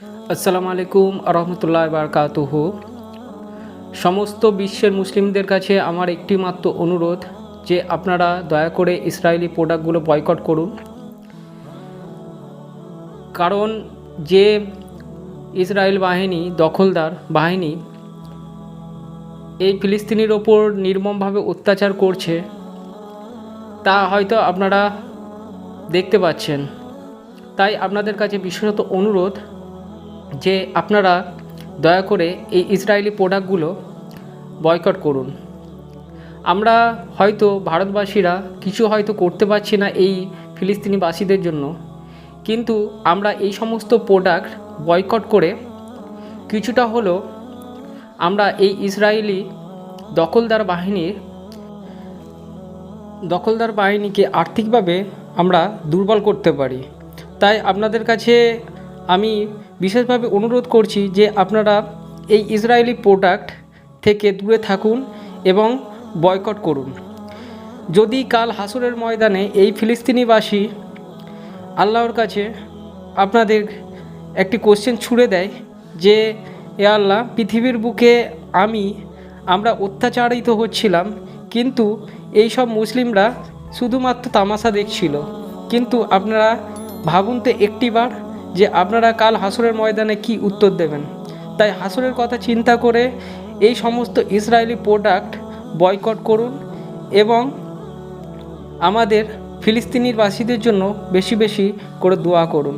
আসসালামু আলাইকুম রহমতুল্লাহ বারকাতুহ। সমস্ত বিশ্বের মুসলিমদের কাছে আমার একটি মাত্র অনুরোধ যে আপনারা দয়া করে ইসরায়েলি প্রোডাক্টগুলো বয়কট করুন। কারণ যে ইসরায়েল বাহিনী, দখলদার বাহিনী এই ফিলিস্তিনির ওপর নির্মমভাবে অত্যাচার করছে, তা হয়তো আপনারা দেখতে পাচ্ছেন। তাই আপনাদের কাছে বিশেষত অনুরোধ যে আপনারা দয়া করে এই ইসরায়েলি প্রোডাক্টগুলো বয়কট করুন। আমরা হয়তো ভারতবাসীরা কিছু হয়তো করতে পারছি না এই ফিলিস্তিনিবাসীদের জন্য, কিন্তু আমরা এই সমস্ত প্রোডাক্ট বয়কট করে কিছুটা হলো আমরা এই ইসরায়েলি দখলদার বাহিনীর, দখলদার বাহিনীকে আর্থিকভাবে আমরা দুর্বল করতে পারি। তাই আপনাদের কাছে আমি বিশেষভাবে অনুরোধ করছি যে আপনারা এই ইসরায়েলি প্রোডাক্ট থেকে দূরে থাকুন এবং বয়কট করুন। যদি কাল হাসুরের ময়দানে এই ফিলিস্তিনিবাসী আল্লাহর কাছে আপনাদের একটি কোশ্চেন ছুড়ে দেয় যে, এ আল্লাহ, পৃথিবীর বুকে আমি, আমরা অত্যাচারিত হচ্ছিলাম, কিন্তু এই সব মুসলিমরা শুধুমাত্র তামাশা দেখছিল। কিন্তু আপনারা ভাবুন তো একটিবার যে আপনারা কাল হাসরের ময়দানে কি উত্তর দেবেন? তাই হাসরের কথা চিন্তা করে এই সমস্ত ইসরায়েলি প্রোডাক্ট বয়কট করুন এবং আমাদের ফিলিস্তিনির বাসীদের জন্য বেশি বেশি করে দোয়া করুন।